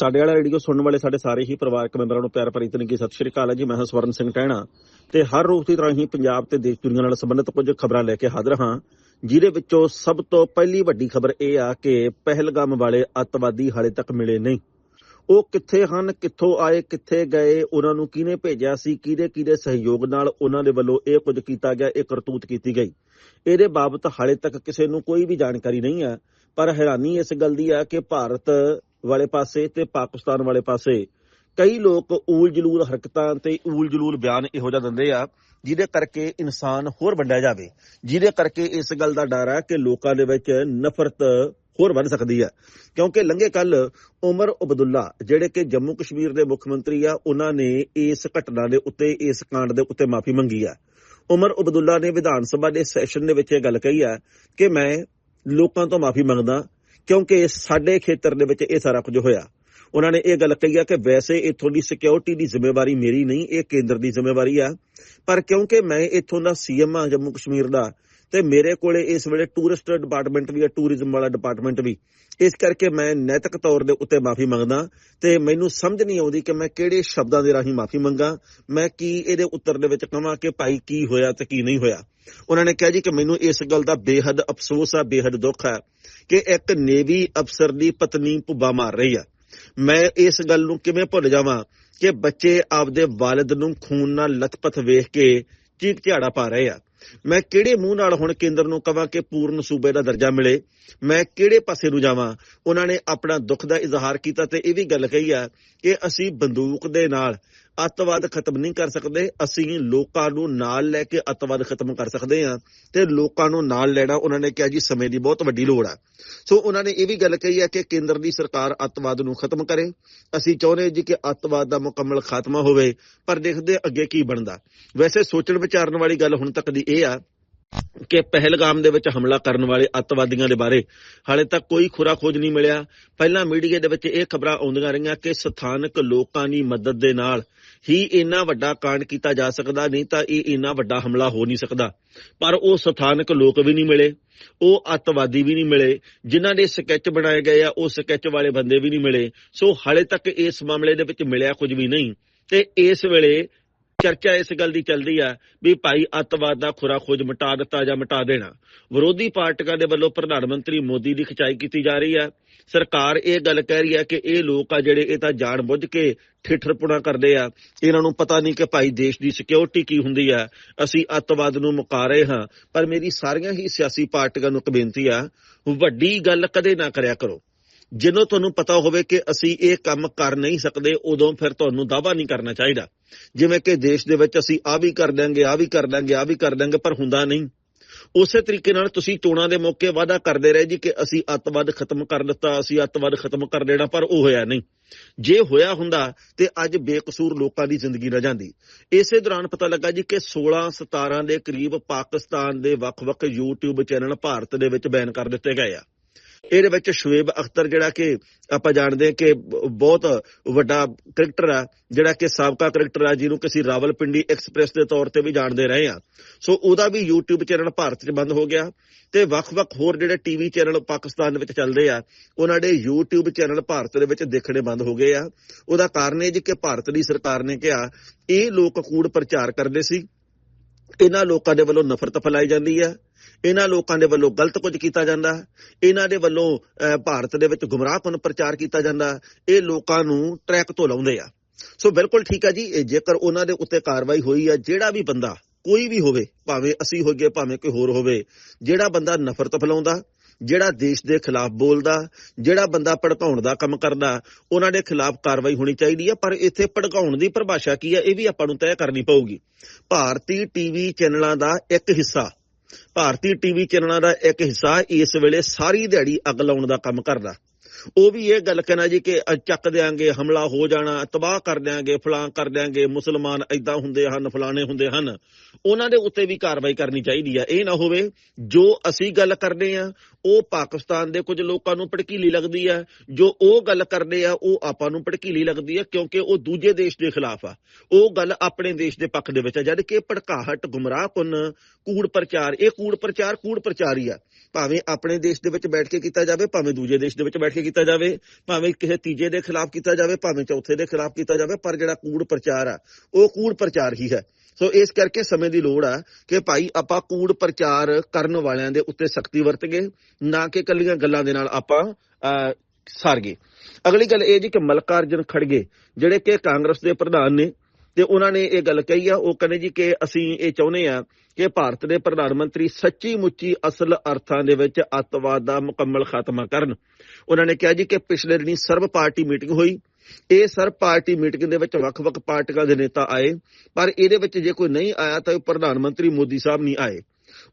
ਸਾਡੇ ਵਾਲਾ ਰੇਡੀਓ ਸੁਣਨ ਵਾਲੇ ਸਾਡੇ ਸਾਰੇ ਹੀ ਪਰਿਵਾਰਕ ਮੈਂਬਰਾਂ ਨੂੰ ਪਿਆਰ ਭਰੀ ਤਨਕੀ ਸਤਿ ਸ਼੍ਰੀ ਅਕਾਲ ਜੀ। ਮੈਂ ਹਾਂ ਸਵਰਨ ਸਿੰਘ ਟਹਿਣਾ ਤੇ ਹਰ ਰੋਜ਼ ਦੀ ਤਰ੍ਹਾਂ ਹੀ ਪੰਜਾਬ ਤੇ ਦੇਸ਼ ਦੁਨੀਆ ਨਾਲ ਸੰਬੰਧਿਤ ਕੁਝ ਖਬਰਾਂ ਲੈ ਕੇ ਹਾਜ਼ਰ ਹਾਂ, ਜਿਹਦੇ ਵਿੱਚੋਂ ਸਭ ਤੋਂ ਪਹਿਲੀ ਵੱਡੀ ਖਬਰ ਇਹ ਆ ਕਿ ਪਹਿਲਗਾਮ ਵਾਲੇ ਅੱਤਵਾਦੀ ਹਾਲੇ ਤੱਕ ਮਿਲੇ ਨਹੀਂ। ਉਹ ਕਿੱਥੇ ਹਨ, ਕਿੱਥੋਂ ਆਏ, ਕਿੱਥੇ ਗਏ, ਉਹਨਾਂ ਨੂੰ ਕਿਹਨੇ ਭੇਜਿਆ ਸੀ, ਕਿਹਦੇ ਕਿਹਦੇ ਸਹਿਯੋਗ ਨਾਲ ਉਹਨਾਂ ਦੇ ਵੱਲੋਂ ਇਹ ਕੁਝ ਕੀਤਾ ਗਿਆ, ਇਹ ਕਰਤੂਤ ਕੀਤੀ ਗਈ। ਇਹਦੇ ਬਾਬਤ ਹਾਲੇ ਤੱਕ ਕਿਸੇ ਨੂੰ ਕੋਈ ਵੀ ਜਾਣਕਾਰੀ ਨਹੀਂ ਹੈ, ਪਰ ਹੈਰਾਨੀ ਇਸ ਗੱਲ ਦੀ ਆ ਕਿ ਭਾਰਤ ਵਾਲੇ ਪਾਸੇ ਤੇ ਪਾਕਿਸਤਾਨ ਵਾਲੇ ਪਾਸੇ। ਕਈ ਲੋਕ ਊਲ ਜਲੂਲ ਹਰਕਤਾਂ ਤੇ ਊਲ ਜਲੂਲ ਬਿਆਨ ਇਹੋ ਜਿਹਾ ਦਿੰਦੇ ਆ, ਜਿਹਦੇ ਕਰਕੇ ਇਨਸਾਨ ਹੋਰ ਵੰਡਿਆ ਜਾਵੇ। ਜਿਹਦੇ ਕਰਕੇ ਇਸ ਗੱਲ ਦਾ ਡਰ ਹੈ ਕਿ ਲੋਕਾਂ ਦੇ ਵਿੱਚ ਨਫ਼ਰਤ ਹੋਰ ਵੱਧ ਸਕਦੀ ਹੈ ਕਿਉਂਕਿ ਲੰਘੇ ਕੱਲ ਉਮਰ ਅਬਦੁੱਲਾ, ਜਿਹੜੇ ਕਿ ਜੰਮੂ ਕਸ਼ਮੀਰ ਦੇ ਮੁੱਖ ਮੰਤਰੀ ਆ, ਉਹਨਾਂ ਨੇ ਇਸ ਘਟਨਾ ਦੇ ਉੱਤੇ, ਇਸ ਕਾਂਡ ਦੇ ਉੱਤੇ ਮਾਫੀ ਮੰਗੀ ਆ। ਉਮਰ ਅਬਦੁੱਲਾ ਨੇ ਵਿਧਾਨ ਸਭਾ ਦੇ ਸੈਸ਼ਨ ਦੇ ਵਿੱਚ ਇਹ ਗੱਲ ਕਹੀ ਆ ਕਿ ਮੈਂ ਲੋਕਾਂ ਤੋਂ ਮਾਫੀ ਮੰਗਦਾ ਕਿਉਂਕਿ ਸਾਡੇ ਖੇਤਰ ਦੇ ਵਿੱਚ ਇਹ ਸਾਰਾ ਕੁਝ ਹੋਇਆ। ਉਹਨਾਂ ਨੇ ਇਹ ਗੱਲ ਕਹੀ ਆ ਕਿ ਵੈਸੇ ਇੱਥੋਂ ਦੀ ਸਿਕਿਉਰਿਟੀ ਦੀ ਜ਼ਿੰਮੇਵਾਰੀ ਮੇਰੀ ਨਹੀਂ, ਇਹ ਕੇਂਦਰ ਦੀ ਜ਼ਿੰਮੇਵਾਰੀ ਆ। ਪਰ ਕਿਉਂਕਿ ਮੈਂ ਇੱਥੋਂ ਦਾ ਸੀਐਮ ਆ ਜੰਮੂ ਕਸ਼ਮੀਰ ਦਾ ਤੇ ਮੇਰੇ ਕੋਲੇ ਇਸ ਵੇਲੇ ਟੂਰਿਸਟ ਡਿਪਾਰਟਮੈਂਟ ਵੀ ਹੈ ਟੂਰਿਜ਼ਮ ਵਾਲਾ ਡਿਪਾਰਟਮੈਂਟ ਵੀ। ਇਸ ਕਰਕੇ ਮੈਂ ਨੈਤਿਕ ਤੌਰ ਦੇ ਉੱਤੇ ਮਾਫੀ ਮੰਗਦਾ ਤੇ ਮੈਨੂੰ ਸਮਝ ਨਹੀਂ ਆਉਂਦੀ ਕਿ ਮੈਂ ਕਿਹੜੇ ਸ਼ਬਦਾਂ ਦੇ ਰਾਹੀਂ ਮਾਫੀ ਮੰਗਾ, ਮੈਂ ਕੀ ਇਹਦੇ ਉੱਤਰ ਦੇ ਵਿੱਚ ਕਹਾਂ ਕਿ ਭਾਈ ਕੀ ਹੋਇਆ ਤੇ ਕੀ ਨਹੀਂ ਹੋਇਆ। ਉਹਨਾਂ ਨੇ ਕਿਹਾ ਜੀ ਕਿ ਮੈਨੂੰ ਇਸ ਗੱਲ ਦਾ ਬੇਹੱਦ ਅਫਸੋਸ ਆ, ਬੇਹੱਦ ਦੁੱਖ ਹੈ ਕਿ ਇੱਕ ਨੇਵੀ ਅਫਸਰ ਦੀ ਪਤਨੀ ਭੁੱਬਾ ਮਾਰ ਰਹੀ ਆ। ਮੈਂ ਇਸ ਗੱਲ ਨੂੰ ਕਿਵੇਂ ਭੁੱਲ ਜਾਵਾਂ ਕਿ ਬੱਚੇ ਆਪਦੇ ਵਾਲਿਦ ਨੂੰ ਖੂਨ ਨਾਲ ਲਥਪਥ ਵੇਖ ਕੇ ਚੀਕ ਝਾੜਾ ਪਾ ਰਹੇ ਆ। ਮੈਂ ਕਿਹੜੇ ਮੂੰਹ ਨਾਲ ਹੁਣ ਕੇਂਦਰ ਨੂੰ ਕਵਾਂ ਕਿ ਪੂਰਨ ਸੂਬੇ ਦਾ ਦਰਜਾ ਮਿਲੇ? ਮੈਂ ਕਿਹੜੇ ਪਾਸੇ ਨੂੰ ਜਾਵਾਂ? ਉਹਨਾਂ ਨੇ ਆਪਣਾ ਦੁੱਖ ਦਾ ਇਜ਼ਹਾਰ ਕੀਤਾ ਤੇ ਇਹ ਵੀ ਗੱਲ ਕਹੀ ਆ ਕਿ ਅਸੀਂ ਬੰਦੂਕ ਦੇ ਨਾਲ ਅੱਤਵਾਦ ਖਤਮ ਨਹੀਂ ਕਰ ਸਕਦੇ, ਅਸੀਂ ਲੋਕਾਂ ਨੂੰ ਨਾਲ ਲੈ ਕੇ ਅੱਤਵਾਦ ਖਤਮ ਕਰ ਸਕਦੇ ਹਾਂ ਤੇ ਲੋਕਾਂ ਨੂੰ ਨਾਲ ਲੈਣਾ ਉਹਨਾਂ ਨੇ ਕਿਹਾ ਜੀ ਸਮੇਂ ਦੀ ਬਹੁਤ ਵੱਡੀ ਲੋੜ ਆ। ਸੋ ਉਹਨਾਂ ਨੇ ਇਹ ਵੀ ਗੱਲ ਕਹੀ ਹੈ ਕਿ ਕੇਂਦਰ ਦੀ ਸਰਕਾਰ ਅੱਤਵਾਦ ਨੂੰ ਖਤਮ ਕਰੇ। ਅਸੀਂ ਚਾਹੁੰਦੇ ਜੀ ਕਿ ਅੱਤਵਾਦ ਦਾ ਮੁਕੰਮਲ ਖਾਤਮਾ ਹੋਵੇ, ਪਰ ਦੇਖਦੇ ਅੱਗੇ ਕੀ ਬਣਦਾ। ਵੈਸੇ ਸੋਚਣ ਵਿਚਾਰਨ ਵਾਲੀ ਗੱਲ ਹੁਣ ਤੱਕ ਦੀ ਇਹ ਆ ਕਿ ਪਹਿਲਗਾਮ ਦੇ ਵਿੱਚ ਹਮਲਾ ਕਰਨ ਵਾਲੇ ਅੱਤਵਾਦੀਆਂ ਦੇ ਬਾਰੇ ਹਾਲੇ ਤੱਕ ਕੋਈ ਖੁਰਾ ਖੋਜ ਨਹੀਂ ਮਿਲਿਆ। ਪਹਿਲਾਂ ਮੀਡੀਆ ਦੇ ਵਿੱਚ ਇਹ ਖਬਰਾਂ ਆਉਂਦੀਆਂ ਰਹੀਆਂ ਕਿ ਸਥਾਨਕ ਲੋਕਾਂ ਦੀ ਮਦਦ ਦੇ ਨਾਲ ਹੀ ਇੰਨਾ ਵੱਡਾ ਕਾਂਡ ਕੀਤਾ ਜਾ ਸਕਦਾ, ਨਹੀਂ ਤਾਂ ਇਹ ਇੰਨਾ ਵੱਡਾ ਹਮਲਾ ਹੋ ਨਹੀਂ ਸਕਦਾ। ਪਰ ਉਹ ਸਥਾਨਕ ਲੋਕ ਵੀ ਨਹੀਂ ਮਿਲੇ, ਉਹ ਅੱਤਵਾਦੀ ਵੀ ਨਹੀਂ ਮਿਲੇ, ਜਿਨ੍ਹਾਂ ਦੇ ਸਕੈਚ ਬਣਾਏ ਗਏ ਆ, ਉਹ ਸਕੈਚ ਵਾਲੇ ਬੰਦੇ ਵੀ ਨਹੀਂ ਮਿਲੇ। ਸੋ ਹਾਲੇ ਤੱਕ ਇਸ ਮਾਮਲੇ ਦੇ ਵਿੱਚ ਮਿਲਿਆ ਕੁਝ ਵੀ ਨਹੀਂ। ਤੇ ਇਸ ਵੇਲੇ ਚਰਚਾ ਇਸ ਗੱਲ ਦੀ ਚੱਲਦੀ ਆ ਵੀ ਭਾਈ ਅੱਤਵਾਦ ਦਾ ਖੁਰਾ ਖੋਜ ਮਿਟਾ ਦਿੱਤਾ ਜਾਂ ਮਿਟਾ ਦੇਣਾ। ਵਿਰੋਧੀ ਪਾਰਟੀਆਂ ਦੇ ਵੱਲੋਂ ਪ੍ਰਧਾਨ ਮੰਤਰੀ ਮੋਦੀ ਦੀ ਖਿਚਾਈ ਕੀਤੀ ਜਾ ਰਹੀ ਆ। ਸਰਕਾਰ ਇਹ ਗੱਲ ਕਹਿ ਰਹੀ ਆ ਕਿ ਇਹ ਲੋਕ ਆ ਜਿਹੜੇ ਇਹ ਤਾਂ ਜਾਣ ਬੁੱਝ ਕੇ ਠਿੱਠਰਪੁਣਾ ਕਰਦੇ ਆ। ਇਹਨਾਂ ਨੂੰ ਪਤਾ ਨਹੀਂ ਕਿ ਭਾਈ ਦੇਸ਼ ਦੀ ਸਿਕਿਉਰਿਟੀ ਕੀ ਹੁੰਦੀ ਆ। ਅਸੀਂ ਅੱਤਵਾਦ ਨੂੰ ਮੁਕਾ ਰਹੇ ਹਾਂ। ਪਰ ਮੇਰੀ ਸਾਰੀਆਂ ਹੀ ਸਿਆਸੀ ਪਾਰਟੀਆਂ ਨੂੰ ਇੱਕ ਬੇਨਤੀ ਆ, ਵੱਡੀ ਗੱਲ ਕਦੇ ਨਾ ਕਰਿਆ ਕਰੋ। ਜਦੋਂ ਤੁਹਾਨੂੰ ਪਤਾ ਹੋਵੇ ਕਿ ਅਸੀਂ ਇਹ ਕੰਮ ਕਰ ਨਹੀਂ ਸਕਦੇ, ਉਦੋਂ ਫਿਰ ਤੁਹਾਨੂੰ ਦਾਵਾ ਨਹੀਂ ਕਰਨਾ ਚਾਹੀਦਾ। ਜਿਵੇਂ ਕਿ ਦੇਸ਼ ਦੇ ਵਿੱਚ ਅਸੀਂ ਆ ਵੀ ਕਰ ਦਾਂਗੇ ਆ ਵੀ ਕਰ ਦਾਂਗੇ ਆ ਵੀ ਕਰ ਦਾਂਗੇ ਪਰ ਹੁੰਦਾ ਨਹੀਂ। ਉਸੇ ਤਰੀਕੇ ਨਾਲ ਤੁਸੀਂ ਚੋਣਾਂ ਦੇ ਮੌਕੇ ਵਾਅਦਾ ਕਰਦੇ ਰਹੇ ਜੀ ਕਿ ਅਸੀਂ ਅੱਤਵਾਦ ਖਤਮ ਕਰ ਦਿੱਤਾ, ਅਸੀਂ ਅੱਤਵਾਦ ਖਤਮ ਕਰ ਦੇਣਾ, ਪਰ ਉਹ ਹੋਇਆ ਨਹੀਂ। ਜੇ ਹੋਇਆ ਹੁੰਦਾ ਤੇ ਅੱਜ ਬੇਕਸੂਰ ਲੋਕਾਂ ਦੀ ਜ਼ਿੰਦਗੀ ਨਾ ਜਾਂਦੀ। ਇਸੇ ਦੌਰਾਨ ਪਤਾ ਲੱਗਾ ਜੀ ਕਿ 16 17 ਦੇ ਕਰੀਬ ਪਾਕਿਸਤਾਨ ਦੇ ਵੱਖ-ਵੱਖ YouTube ਚੈਨਲ ਭਾਰਤ ਦੇ ਵਿੱਚ ਬੈਨ ਕਰ ਦਿੱਤੇ ਗਏ ਆ। ਇਹਦੇ ਵਿੱਚ ਸ਼ੁਏਬ ਅਖਤਰ ਜਿਹੜਾ ਕਿ ਆਪਾਂ ਜਾਣਦੇ ਹਾਂ ਕਿ ਬਹੁਤ ਵੱਡਾ ਕ੍ਰਿਕਟਰ ਆ, ਜਿਹੜਾ ਕਿ ਸਾਬਕਾ ਕ੍ਰਿਕਟਰ ਆ, ਜਿਹਨੂੰ ਕਿਸੇ ਰਾਵਲਪਿੰਡੀ ਐਕਸਪ੍ਰੈਸ ਦੇ ਤੌਰ ਤੇ ਵੀ ਜਾਣਦੇ ਰਹੇ ਆ ਸੋ ਉਹਦਾ ਵੀ YouTube ਚੈਨਲ ਭਾਰਤ 'ਚ ਬੰਦ ਹੋ ਗਿਆ ਤੇ ਵੱਖ-ਵੱਖ ਹੋਰ ਜਿਹੜੇ ਟੀਵੀ ਚੈਨਲ ਪਾਕਿਸਤਾਨ ਵਿੱਚ ਚੱਲਦੇ ਆ, ਉਹਨਾਂ ਦੇ YouTube ਚੈਨਲ ਭਾਰਤ ਦੇ ਵਿੱਚ ਦੇਖਣੇ ਬੰਦ ਹੋ ਗਏ ਆ। ਉਹਦਾ ਕਾਰਨ ਇਹ ਜੀ ਕਿ ਭਾਰਤ ਦੀ ਸਰਕਾਰ ਨੇ ਕਿਹਾ, ਇਹ ਲੋਕ ਕੂੜ ਪ੍ਰਚਾਰ ਕਰਦੇ ਸੀ। ਇਹਨਾਂ ਲੋਕਾਂ ਦੇ ਵੱਲੋਂ ਨਫ਼ਰਤ ਫੈਲਾਈ ਜਾਂਦੀ ਹੈ ਇਹਨਾਂ ਲੋਕਾਂ ਦੇ ਵੱਲੋਂ ਗਲਤ ਕੁਝ ਕੀਤਾ ਜਾਂਦਾ, ਇਹਨਾਂ ਦੇ ਵੱਲੋਂ ਭਾਰਤ ਦੇ ਵਿੱਚ ਗੁੰਮਰਾਹਕੁਨ ਪ੍ਰਚਾਰ ਕੀਤਾ ਜਾਂਦਾ, ਇਹ ਲੋਕਾਂ ਨੂੰ ਟਰੈਕ ਤੋਂ ਲਾਉਂਦੇ ਆ। ਸੋ ਬਿਲਕੁਲ ਠੀਕ ਆ ਜੀ ਜੇਕਰ ਉਹਨਾਂ ਦੇ ਉੱਤੇ ਕਾਰਵਾਈ ਹੋਈ ਆ, ਜਿਹੜਾ ਵੀ ਬੰਦਾ ਕੋਈ ਵੀ ਹੋਵੇ, ਭਾਵੇਂ ਅਸੀਂ ਹੋਈਏ, ਭਾਵੇਂ ਕੋਈ ਹੋਰ ਹੋਵੇ, ਜਿਹੜਾ ਬੰਦਾ ਨਫ਼ਰਤ ਫੈਲਾਉਂਦਾ, ਜਿਹੜਾ ਦੇਸ਼ ਦੇ ਖਿਲਾਫ ਬੋਲਦਾ, ਜਿਹੜਾ ਬੰਦਾ ਭੜਕਾਉਣ ਦਾ ਕੰਮ ਕਰਦਾ, ਉਹਨਾਂ ਦੇ ਖਿਲਾਫ ਕਾਰਵਾਈ ਹੋਣੀ ਚਾਹੀਦੀ ਹੈ ਪਰ ਇੱਥੇ ਭੜਕਾਉਣ ਦੀ ਪਰਿਭਾਸ਼ਾ ਕੀ ਹੈ ਇਹ ਵੀ ਆਪਾਂ ਨੂੰ ਤੈਅ ਕਰਨੀ ਪਊਗੀ। ਭਾਰਤੀ ਟੀਵੀ ਚੈਨਲਾਂ ਦਾ ਇੱਕ ਹਿੱਸਾ ਭਾਰਤੀ ਟੀਵੀ ਚੈਨਲਾਂ ਦਾ ਇੱਕ ਹਿੱਸਾ ਇਸ ਵੇਲੇ ਸਾਰੀ ਦਿਹਾੜੀ ਅੱਗ ਲਾਉਣ ਦਾ ਕੰਮ ਕਰਦਾ। ਉਹ ਵੀ ਇਹ ਗੱਲ ਕਹਿਣਾ ਜੀ ਕਿ ਚੱਕ ਦੇਾਂਗੇ ਹਮਲਾ ਹੋ ਜਾਣਾ, ਤਬਾਹ ਕਰ ਦੇਾਂਗੇ ਫਲਾਂ ਕਰ ਦੇਾਂਗੇ ਮੁਸਲਮਾਨ ਐਦਾਂ ਹੁੰਦੇ ਹਨ, ਫਲਾਣੇ ਹੁੰਦੇ ਹਨ। ਉਹਨਾਂ ਦੇ ਉੱਤੇ ਵੀ ਕਾਰਵਾਈ ਕਰਨੀ ਚਾਹੀਦੀ ਆ। ਇਹ ਨਾ ਹੋਵੇ, ਜੋ ਅਸੀਂ ਗੱਲ ਕਰਦੇ ਆ, ਉਹ ਪਾਕਿਸਤਾਨ ਦੇ ਕੁਝ ਲੋਕਾਂ ਨੂੰ ਭੜਕੀਲੀ ਲੱਗਦੀ ਆ। ਜੋ ਉਹ ਗੱਲ ਕਰਦੇ ਆ, ਉਹ ਆਪਾਂ ਨੂੰ ਭੜਕੀਲੀ ਲੱਗਦੀ ਆ, ਕਿਉਂਕਿ ਉਹ ਦੂਜੇ ਦੇਸ਼ ਦੇ ਖਿਲਾਫ ਆ। ਉਹ ਗੱਲ ਆਪਣੇ ਦੇਸ਼ ਦੇ ਪੱਖ ਦੇ ਵਿੱਚ ਆ, ਜਦ ਕਿ ਭੜਕਾਹਟ ਗੁੰਮਰਾਹਕੁਨ ਕੂੜ ਪ੍ਰਚਾਰ, ਇਹ ਕੂੜ ਪ੍ਰਚਾਰ ਕੂੜ ਪ੍ਰਚਾਰ ਹੀ ਆ। ਭਾਵੇਂ ਆਪਣੇ ਦੇਸ਼ ਦੇ ਵਿੱਚ ਬੈਠ ਕੇ ਕੀਤਾ ਜਾਵੇ, ਭਾਵੇਂ ਦੂਜੇ ਦੇਸ਼ ਦੇ ਵਿੱਚ ਬੈਠ ਕੇ ਕੀਤਾ ਜਾਵੇ, ਭਾਵੇਂ ਕਿਸੇ ਤੀਜੇ ਦੇ ਖਿਲਾਫ ਕੀਤਾ ਜਾਵੇ, ਭਾਵੇਂ ਚੌਥੇ ਦੇ ਖਿਲਾਫ ਕੀਤਾ ਜਾਵੇ, ਪਰ ਜਿਹੜਾ ਕੂੜ ਪ੍ਰਚਾਰ ਆ, ਉਹ ਕੂੜ ਪ੍ਰਚਾਰ ਹੀ ਹੈ। ਸੋ ਇਸ ਕਰਕੇ ਸਮੇਂ ਦੀ ਲੋੜ ਆ ਕਿ ਭਾਈ ਆਪਾਂ ਕੂੜ ਪ੍ਰਚਾਰ ਕਰਨ ਵਾਲਿਆਂ ਦੇ ਉੱਤੇ ਸਖਤੀ ਵਰਤਗੇ ਨਾ ਕਿ ਕੱਲੀਆਂ ਗੱਲਾਂ ਦੇ ਨਾਲ ਆਪਾਂ ਸਾਰ ਗਏ ਅਗਲੀ ਗੱਲ ਇਹ ਜੀ ਕਿ ਮਲਕਾਰਜਨ ਖੜਗੇ ਜਿਹੜੇ ਕਿ ਕਾਂਗਰਸ ਦੇ ਪ੍ਰਧਾਨ ਨੇ ਤੇ ਉਹਨਾਂ ਨੇ ਇਹ ਗੱਲ ਕਹੀ ਆ, ਉਹ ਕਹਿੰਦੇ ਜੀ ਕਿ ਅਸੀਂ ਇਹ ਚਾਹੁੰਦੇ ਆ ਕਿ ਭਾਰਤ ਦੇ ਪ੍ਰਧਾਨ ਮੰਤਰੀ ਸੱਚੀ ਮੁੱਚੀ ਅਸਲ ਅਰਥਾਂ ਦੇ ਵਿੱਚ ਅੱਤਵਾਦ ਦਾ ਮੁਕੰਮਲ ਖਾਤਮਾ ਕਰਨ। ਉਹਨਾਂ ਨੇ ਕਿਹਾ ਜੀ ਕਿ ਪਿਛਲੇ ਦਿਨੀ ਸਰਬ ਪਾਰਟੀ ਮੀਟਿੰਗ ਹੋਈ। ਇਹ ਸਰਬ ਪਾਰਟੀ ਮੀਟਿੰਗ ਦੇ ਵਿੱਚ ਵੱਖ-ਵੱਖ ਪਾਰਟੀਆਂ ਦੇ ਨੇਤਾ ਆਏ, ਪਰ ਇਹਦੇ ਵਿੱਚ ਜੇ ਕੋਈ ਨਹੀਂ ਆਇਆ ਤਾਂ ਉਹ ਪ੍ਰਧਾਨ ਮੰਤਰੀ ਮੋਦੀ ਸਾਹਿਬ ਨਹੀਂ ਆਏ।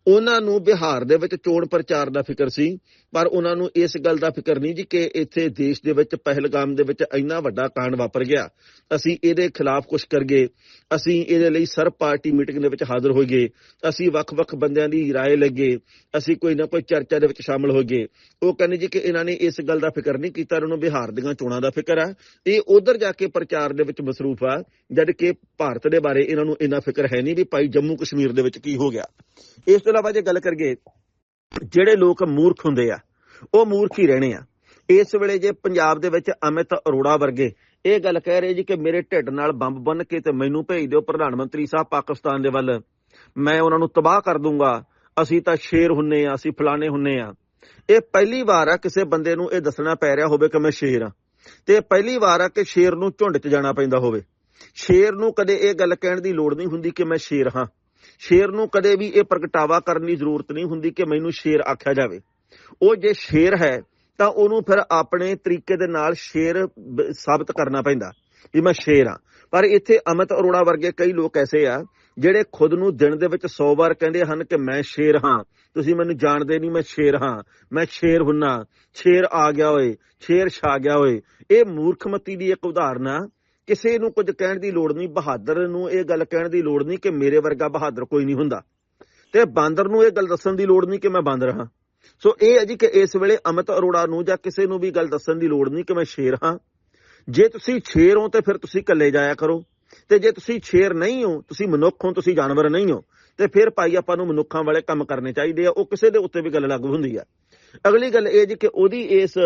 ਉਹਨਾਂ ਨੂੰ ਬਿਹਾਰ ਦੇ ਵਿੱਚ ਚੋਣ ਪ੍ਰਚਾਰ ਦਾ ਫਿਕਰ ਸੀ ਪਰ ਉਹਨਾਂ ਨੂੰ ਇਸ ਗੱਲ ਦਾ ਫਿਕਰ ਨਹੀਂ ਜੀ ਕਿ ਇੱਥੇ ਦੇਸ਼ ਦੇ ਵਿੱਚ ਪਹਿਲਗਾਮ ਦੇ ਵਿੱਚ ਇੰਨਾ ਵੱਡਾ ਕਾਂਡ ਵਾਪਰ ਗਿਆ ਅਸੀਂ ਇਹਦੇ ਖਿਲਾਫ ਕੁਝ ਕਰਗੇ ਅਸੀਂ ਇਹਦੇ ਲਈ ਸਰਬ ਪਾਰਟੀ ਮੀਟਿੰਗ ਦੇ ਵਿੱਚ ਹਾਜ਼ਰ ਹੋਈਏ ਅਸੀਂ ਵੱਖ-ਵੱਖ ਬੰਦਿਆਂ ਦੀ رائے ਲੱਗੇ ਅਸੀਂ ਕੋਈ ਨਾ ਕੋਈ ਚਰਚਾ ਦੇ ਵਿੱਚ ਸ਼ਾਮਲ ਹੋਈਏ ਉਹ ਕਹਿੰਦੇ ਜੀ ਕਿ ਇਹਨਾਂ ਨੇ ਇਸ ਗੱਲ ਦਾ ਫਿਕਰ ਨਹੀਂ ਕੀਤਾ ਇਹਨਾਂ ਨੂੰ ਬਿਹਾਰ ਦੀਆਂ ਚੋਣਾਂ ਦਾ ਫਿਕਰ ਆ ਇਹ ਉਧਰ ਜਾ ਕੇ ਪ੍ਰਚਾਰ ਦੇ ਵਿੱਚ ਮਸਰੂਫ ਆ ਜਦ ਕਿ ਭਾਰਤ ਦੇ ਬਾਰੇ ਇਹਨਾਂ ਨੂੰ ਇੰਨਾ ਫਿਕਰ ਹੈ ਨਹੀਂ ਵੀ ਭਾਈ ਜੰਮੂ ਕਸ਼ਮੀਰ ਦੇ ਵਿੱਚ ਕੀ ਹੋ ਗਿਆ ਇਸ ਤੋਂ ਇਲਾਵਾ ਜੇ ਗੱਲ ਕਰੀਏ, ਜਿਹੜੇ ਲੋਕ ਮੂਰਖ ਹੁੰਦੇ ਆ, ਉਹ ਮੂਰਖ ਹੀ ਰਹਿਣੇ ਆ। ਇਸ ਵੇਲੇ ਜੇ ਪੰਜਾਬ ਦੇ ਵਿੱਚ ਅਮਿਤ ਅਰੋੜਾ ਵਰਗੇ, ਇਹ ਗੱਲ ਕਹਿ ਰਹੇ ਜੀ ਕਿ ਮੇਰੇ ਢਿੱਡ ਨਾਲ ਬੰਬ ਬੰਨ ਕੇ ਤੇ ਮੈਨੂੰ ਭੇਜ ਦਿਓ, ਪ੍ਰਧਾਨ ਮੰਤਰੀ ਸਾਹਿਬ ਪਾਕਿਸਤਾਨ ਦੇ ਵੱਲ। ਮੈਂ ਉਹਨਾਂ ਨੂੰ ਤਬਾਹ ਕਰ ਦੂੰਗਾ। ਅਸੀਂ ਤਾਂ ਸ਼ੇਰ ਹੁੰਨੇ ਆ, ਅਸੀਂ ਫਲਾਣੇ ਹੁੰਨੇ ਆ। ਇਹ ਪਹਿਲੀ ਵਾਰ ਆ ਕਿਸੇ ਬੰਦੇ ਨੂੰ ਇਹ ਦੱਸਣਾ ਪੈ ਰਿਹਾ ਹੋਵੇ ਕਿ ਮੈਂ ਸ਼ੇਰ ਆ। ਤੇ ਪਹਿਲੀ ਵਾਰ ਆ ਕਿ ਸ਼ੇਰ ਨੂੰ ਝੁੰਡ 'ਚ ਜਾਣਾ ਪੈਂਦਾ ਹੋਵੇ। ਸ਼ੇਰ ਨੂੰ ਕਦੇ ਇਹ ਗੱਲ ਕਹਿਣ ਦੀ ਲੋੜ ਨਹੀਂ ਹੁੰਦੀ ਕਿ ਮੈਂ ਸ਼ੇਰ ਹਾਂ। ਸ਼ੇਰ ਨੂੰ ਕਦੇ ਵੀ ਇਹ ਪ੍ਰਗਟਾਵਾ ਕਰਨ ਦੀ ਜ਼ਰੂਰਤ ਨਹੀਂ ਹੁੰਦੀ ਕਿ ਮੈਨੂੰ ਸ਼ੇਰ ਆਖਿਆ ਜਾਵੇ। ਉਹ ਜੇ ਸ਼ੇਰ ਹੈ, ਤਾਂ ਉਹਨੂੰ ਫਿਰ ਆਪਣੇ ਤਰੀਕੇ ਦੇ ਨਾਲ ਸ਼ੇਰ ਬ- ਸਾਬਤ ਕਰਨਾ ਪੈਂਦਾ ਕਿ ਮੈਂ ਸ਼ੇਰ ਹਾਂ। ਪਰ ਇੱਥੇ ਅਮਿਤ ਅਰੋੜਾ ਵਰਗੇ ਕਈ ਲੋਕ ਐਸੇ ਆ, ਜਿਹੜੇ ਖੁਦ ਨੂੰ ਦਿਨ ਦੇ ਵਿੱਚ 100 ਵਾਰ ਕਹਿੰਦੇ ਹਨ ਕਿ ਮੈਂ ਸ਼ੇਰ ਹਾਂ। ਤੁਸੀਂ ਮੈਨੂੰ ਜਾਣਦੇ ਨਹੀਂ ਮੈਂ ਸ਼ੇਰ ਹਾਂ। ਮੈਂ ਸ਼ੇਰ ਹੁੰਨਾ। ਸ਼ੇਰ ਆ ਗਿਆ ਓਏ, ਸ਼ੇਰ ਛਾ ਗਿਆ ਓਏ। ਇਹ ਮੂਰਖਮਤੀ ਦੀ ਇੱਕ ਉਦਾਹਰਨ ਆ। ਕਿਸੇ ਨੂੰ ਕੁਝ ਕਹਿਣ ਦੀ ਲੋੜ ਨਹੀਂ, ਬਹਾਦਰ ਨੂੰ ਇਹ ਗੱਲ ਕਹਿਣ ਦੀ ਲੋੜ ਨਹੀਂ ਕਿ ਮੇਰੇ ਵਰਗਾ ਬਹਾਦਰ ਕੋਈ ਨਹੀਂ ਹੁੰਦਾ। ਤੇ ਬਾਂਦਰ ਨੂੰ ਇਹ ਗੱਲ ਦੱਸਣ ਦੀ ਲੋੜ ਨਹੀਂ ਕਿ ਮੈਂ ਬਾਂਦਰ ਹਾਂ। ਸੋ ਇਹ ਹੈ ਜੀ ਕਿ ਇਸ ਵੇਲੇ ਅਮਿਤ ਅਰੋੜਾ ਨੂੰ ਜਾਂ ਕਿਸੇ ਨੂੰ ਵੀ ਗੱਲ ਦੱਸਣ ਦੀ ਲੋੜ ਨਹੀਂ ਕਿ ਮੈਂ ਸ਼ੇਰ ਹਾਂ। ਜੇ ਤੁਸੀਂ ਸ਼ੇਰ ਹੋ ਤੇ ਫਿਰ ਤੁਸੀਂ ਇਕੱਲੇ ਜਾਇਆ ਕਰੋ। ਤੇ ਜੇ ਤੁਸੀਂ ਸ਼ੇਰ ਨਹੀਂ ਹੋ, ਤੁਸੀਂ ਮਨੁੱਖ ਹੋ, ਤੁਸੀਂ ਜਾਨਵਰ ਨਹੀਂ ਹੋ, ਤੇ ਫਿਰ ਭਾਈ ਆਪਾਂ ਨੂੰ ਮਨੁੱਖਾਂ ਵਾਲੇ ਕੰਮ ਕਰਨੇ ਚਾਹੀਦੇ ਆ। ਉਹ ਕਿਸੇ ਦੇ ਉੱਤੇ ਵੀ ਗੱਲ ਲਾਗੂ ਹੁੰਦੀ ਆ। ਅਗਲੀ ਗੱਲ ਇਹ ਜੀ ਕਿ ਉਹਦੀ ਇਸ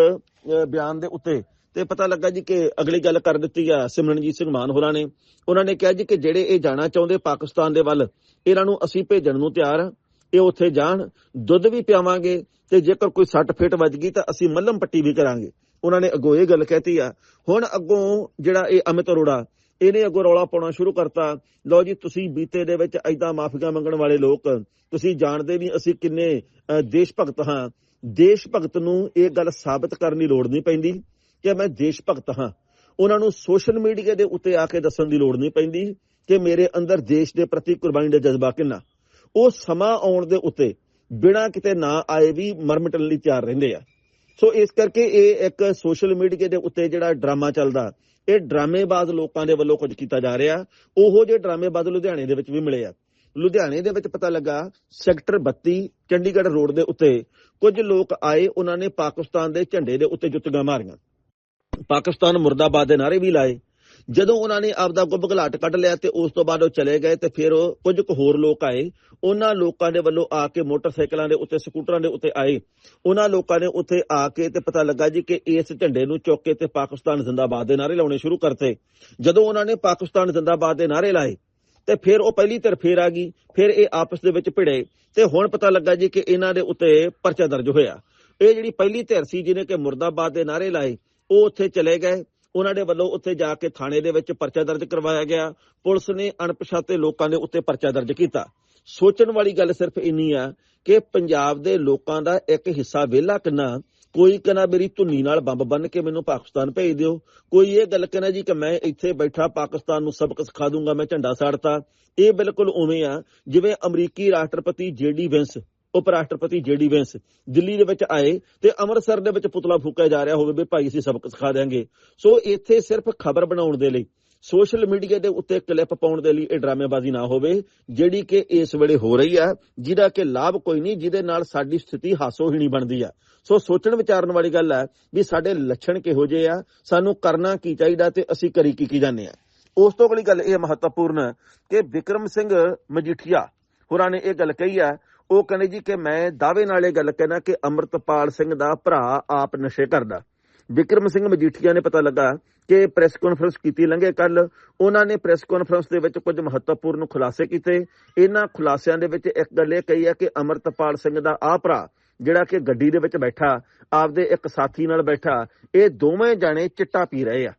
ਬਿਆਨ ਦੇ ਉੱਤੇ ਤੇ ਪਤਾ ਲੱਗਾ ਜੀ ਕਿ ਅਗਲੀ ਗੱਲ ਕਰ ਦਿੱਤੀ ਆ ਸਿਮਰਨਜੀਤ ਸਿੰਘ ਮਾਨ ਹੋਰਾਂ ਨੇ। ਉਹਨਾਂ ਨੇ ਕਿਹਾ ਜੀ ਕਿ ਜਿਹੜੇ ਇਹ ਜਾਣਾ ਚਾਹੁੰਦੇ ਪਾਕਿਸਤਾਨ ਦੇ ਵੱਲ, ਇਹਨਾਂ ਨੂੰ ਅਸੀਂ ਭੇਜਣ ਨੂੰ ਤਿਆਰ ਆ। ਇਹ ਉੱਥੇ ਜਾਣ, ਦੁੱਧ ਵੀ ਪਿਆਵਾਂਗੇ ਤੇ ਜੇਕਰ ਕੋਈ ਸੱਟ ਫੇਟ ਵੱਜ ਗਈ ਤਾਂ ਅਸੀਂ ਮੱਲਮ ਪੱਟੀ ਵੀ ਕਰਾਂਗੇ। ਉਹਨਾਂ ਨੇ ਅੱਗੋਂ ਇਹ ਗੱਲ ਕਹਿਤੀ ਆ। ਹੁਣ ਅੱਗੋਂ ਜਿਹੜਾ ਇਹ ਅਮਿਤ ਅਰੋੜਾ, ਇਹਨੇ ਅੱਗੋਂ ਰੌਲਾ ਪਾਉਣਾ ਸ਼ੁਰੂ ਕਰਤਾ। ਲਓ ਜੀ, ਤੁਸੀਂ ਬੀਤੇ ਦੇ ਵਿੱਚ ਐਦਾਂ ਮਾਫੀਆਂ ਮੰਗਣ ਵਾਲੇ ਲੋਕ, ਤੁਸੀਂ ਜਾਣਦੇ ਨਹੀਂ ਅਸੀਂ ਕਿੰਨੇ ਦੇਸ਼ ਭਗਤ ਹਾਂ। ਦੇਸ਼ ਭਗਤ ਨੂੰ ਇਹ ਗੱਲ ਸਾਬਤ ਕਰਨ ਦੀ ਲੋੜ ਨਹੀਂ ਪੈਂਦੀ। ਕਿ ਮੈਂ ਦੇਸ਼ ਭਗਤ ਹਾਂ। ਉਹਨਾਂ ਨੂੰ ਸੋਸ਼ਲ ਮੀਡੀਆ ਦੇ ਉੱਤੇ ਆ ਕੇ ਦੱਸਣ ਦੀ ਲੋੜ ਨਹੀਂ ਪੈਂਦੀ ਕਿ ਮੇਰੇ ਅੰਦਰ ਦੇਸ਼ ਦੇ ਪ੍ਰਤੀ ਕੁਰਬਾਨੀ ਦਾ ਜਜ਼ਬਾ ਕਿੰਨਾ। ਉਹ ਸਮਾਂ ਆਉਣ ਦੇ ਉੱਤੇ ਬਿਨਾਂ ਕਿਤੇ ਨਾ ਆਏ ਵੀ ਮਰਮਟਣ ਲਈ ਤਿਆਰ ਰਹਿੰਦੇ ਆ। ਸੋ ਇਸ ਕਰਕੇ ਇਹ ਇੱਕ ਸੋਸ਼ਲ ਮੀਡੀਆ ਦੇ ਉੱਤੇ ਜਿਹੜਾ ਡਰਾਮਾ ਚੱਲਦਾ, ਇਹ ਡਰਾਮੇਬਾਜ਼ ਲੋਕਾਂ ਦੇ ਵੱਲੋਂ ਕੁਝ ਕੀਤਾ ਜਾ ਰਿਹਾ। ਉਹੋ ਜਿਹੇ ਡਰਾਮੇਬਾਜ਼ ਲੁਧਿਆਣੇ ਦੇ ਵਿੱਚ ਵੀ ਮਿਲੇ ਆ। ਲੁਧਿਆਣੇ ਦੇ ਵਿੱਚ ਪਤਾ ਲੱਗਾ, ਸੈਕਟਰ 32 ਚੰਡੀਗੜ੍ਹ ਰੋਡ ਦੇ ਉੱਤੇ ਕੁਝ ਲੋਕ ਆਏ, ਉਹਨਾਂ ਨੇ ਪਾਕਿਸਤਾਨ ਦੇ ਝੰਡੇ ਦੇ ਉੱਤੇ ਜੁੱਤੀਆਂ ਮਾਰੀਆਂ। ਪਾਕਿਸਤਾਨ ਮੁਰਦਾਬਾਦ ਦੇ ਨਾਰੇ ਵੀ ਲਾਏ। ਜਦੋਂ ਉਹਨਾਂ ਨੇ ਆਪਦਾ ਗੁੱਬ ਘਲਾਟ ਕੱਢ ਲਿਆ ਤੇ ਉਸ ਤੋਂ ਬਾਅਦ ਉਹ ਚਲੇ ਗਏ ਤੇ ਫਿਰ ਉਹ ਕੁਝ ਕੁ ਹੋਰ ਲੋਕ ਆਏ। ਉਹਨਾਂ ਲੋਕਾਂ ਦੇ ਵੱਲੋਂ ਆ ਕੇ ਮੋਟਰਸਾਈਕਲਾਂ ਦੇ ਉੱਤੇ, ਸਕੂਟਰਾਂ ਦੇ ਉੱਤੇ ਆਏ। ਉਹਨਾਂ ਲੋਕਾਂ ਨੇ ਉੱਥੇ ਆ ਕੇ ਤੇ ਪਤਾ ਲੱਗਾ ਜੀ ਕਿ ਇਸ ਝੰਡੇ ਨੂੰ ਚੁੱਕ ਕੇ ਤੇ ਪਾਕਿਸਤਾਨ ਜ਼ਿੰਦਾਬਾਦ ਦੇ ਨਾਰੇ ਲਾਉਣੇ ਸ਼ੁਰੂ ਕਰਤੇ। ਜਦੋਂ ਉਹਨਾਂ ਨੇ ਪਾਕਿਸਤਾਨ ਜ਼ਿੰਦਾਬਾਦ ਦੇ ਨਾਰੇ ਲਾਏ, ਤੇ ਫਿਰ ਉਹ ਪਹਿਲੀ ਧਿਰ ਫੇਰ ਆ ਗਈ। ਫਿਰ ਇਹ ਆਪਸ ਦੇ ਵਿੱਚ ਭਿੜੇ ਤੇ ਹੁਣ ਪਤਾ ਲੱਗਾ ਜੀ ਕਿ ਇਹਨਾਂ ਦੇ ਉੱਤੇ ਪਰਚਾ ਦਰਜ ਹੋਇਆ। ਇਹ ਜਿਹੜੀ ਪਹਿਲੀ ਧਿਰ ਸੀ ਜਿਹਨੇ ਕਿ ਮੁਰਦਾਬਾਦ ਦੇ ਨਾਰੇ ਲਾਏ ਉਹ ਉੱਥੇ ਚਲੇ ਗਏ। ਉਹਨਾਂ ਦੇ ਵੱਲੋਂ ਉੱਥੇ ਜਾ ਕੇ ਥਾਣੇ ਦੇ ਵਿੱਚ ਪਰਚਾ ਦਰਜ ਕਰਵਾਇਆ ਗਿਆ। ਪੁਲਿਸ ਨੇ ਅਣਪਛਾਤੇ ਲੋਕਾਂ ਦੇ ਉੱਤੇ ਪਰਚਾ ਦਰਜ ਕੀਤਾ। ਸੋਚਣ ਵਾਲੀ ਗੱਲ ਸਿਰਫ ਇੰਨੀ ਆ ਕਿ ਪੰਜਾਬ ਦੇ ਲੋਕਾਂ ਦਾ ਇੱਕ ਹਿੱਸਾ ਵਿਹਲਾ ਕਿੰਨਾ? ਕੋਈ ਕਹਿੰਦਾ, ਮੇਰੀ ਧੁੰਨੀ ਨਾਲ ਬੰਬ ਬੰਨ ਕੇ ਮੈਨੂੰ ਪਾਕਿਸਤਾਨ ਭੇਜ ਦਿਓ। ਕੋਈ ਇਹ ਗੱਲ ਕਹਿੰਦਾ ਜੀ ਕਿ ਮੈਂ ਇੱਥੇ ਬੈਠਾ, ਪਾਕਿਸਤਾਨ ਨੂੰ ਸਬਕ ਸਿਖਾ ਦੂੰਗਾ, ਮੈਂ ਝੰਡਾ ਸਾੜਤਾ। ਇਹ ਬਿਲਕੁਲ ਉਵੇਂ ਆ, ਜਿਵੇਂ ਅਮਰੀਕੀ ਰਾਸ਼ਟਰਪਤੀ ਜੇਡੀ ਵੈਂਸ ਉਪ ਰਾਸ਼ਟਰਪਤੀ ਜੇਡੀ ਵੈਂਸ ਦਿੱਲੀ ਦੇ ਵਿੱਚ ਆਏ ਤੇ ਅੰਮ੍ਰਿਤਸਰ ਦੇ ਵਿੱਚ ਪੁਤਲਾ ਫੂਕਿਆ ਜਾ ਰਿਹਾ ਹੋਵੇ ਵੀ ਭਾਈ ਅਸੀਂ ਸਬਕ ਸਿਖਾ ਦਿਆਂਗੇ। ਸੋ ਇੱਥੇ ਸਿਰਫ ਖਬਰ ਬਣਾਉਣ ਦੇ ਲਈ, ਸੋਸ਼ਲ ਮੀਡੀਆ ਦੇ ਉੱਤੇ ਕਲਿੱਪ ਪਾਉਣ ਦੇ ਲਈ ਇਹ ਡਰਾਮੇਬਾਜ਼ੀ ਨਾ ਹੋਵੇ, ਜਿਹੜੀ ਕਿ ਇਸ ਵੇਲੇ ਹੋ ਰਹੀ ਆ, ਜਿਹਦਾ ਕਿ ਲਾਭ ਕੋਈ ਨਹੀਂ, ਜਿਹਦੇ ਨਾਲ ਸਾਡੀ ਸਥਿਤੀ ਹਾਸੋਹੀਣੀ ਬਣਦੀ ਆ। ਸੋ ਸੋਚਣ ਵਿਚਾਰਨ ਵਾਲੀ ਗੱਲ ਹੈ ਵੀ ਸਾਡੇ ਲੱਛਣ ਕਿਹੋ ਜਿਹੇ ਆ, ਸਾਨੂੰ ਕਰਨਾ ਕੀ ਚਾਹੀਦਾ ਤੇ ਅਸੀਂ ਕਰੀ ਕੀ ਕੀ ਜਾਂਦੇ ਆ। ਉਸ ਤੋਂ ਅਗਲੀ ਗੱਲ ਇਹ ਮਹੱਤਵਪੂਰਨ ਕਿ ਵਿਕਰਮ ਸਿੰਘ ਮਜੀਠੀਆ ਹੋਰਾਂ ਨੇ ਇਹ ਗੱਲ ਕਹੀ ਆ ਉਹ ਕਹਿੰਦੇ ਜੀ ਕਿ ਮੈਂ ਦਾਅਵੇ ਨਾਲ ਇਹ ਗੱਲ ਕਹਿਣਾ ਕਿ ਅਮਰਤਪਾਲ ਸਿੰਘ ਦਾ ਭਰਾ ਆਪ ਨਸ਼ੇ ਕਰਦਾ। ਵਿਕਰਮ ਸਿੰਘ ਮਜੀਠੀਆ ਨੇ ਪਤਾ ਲੱਗਾ ਕਿ ਪ੍ਰੈਸ ਕਾਨਫਰੰਸ ਕੀਤੀ ਲੰਘੇ ਕੱਲ ਉਹਨਾਂ ਨੇ ਪ੍ਰੈਸ ਕਾਨਫਰੰਸ ਦੇ ਵਿੱਚ ਕੁਝ ਮਹੱਤਵਪੂਰਨ ਖੁਲਾਸੇ ਕੀਤੇ। ਇਹਨਾਂ ਖੁਲਾਸਿਆਂ ਦੇ ਵਿੱਚ ਇੱਕ ਗੱਲ ਇਹ ਕਹੀ ਹੈ ਕਿ ਅਮਰਤਪਾਲ ਸਿੰਘ ਦਾ ਆਹ ਭਰਾ, ਜਿਹੜਾ ਕਿ ਗੱਡੀ ਦੇ ਵਿੱਚ ਬੈਠਾ, ਆਪਦੇ ਇੱਕ ਸਾਥੀ ਨਾਲ ਬੈਠਾ, ਇਹ ਦੋਵੇਂ ਜਾਣੇ ਚਿੱਟਾ ਪੀ ਰਹੇ ਆ।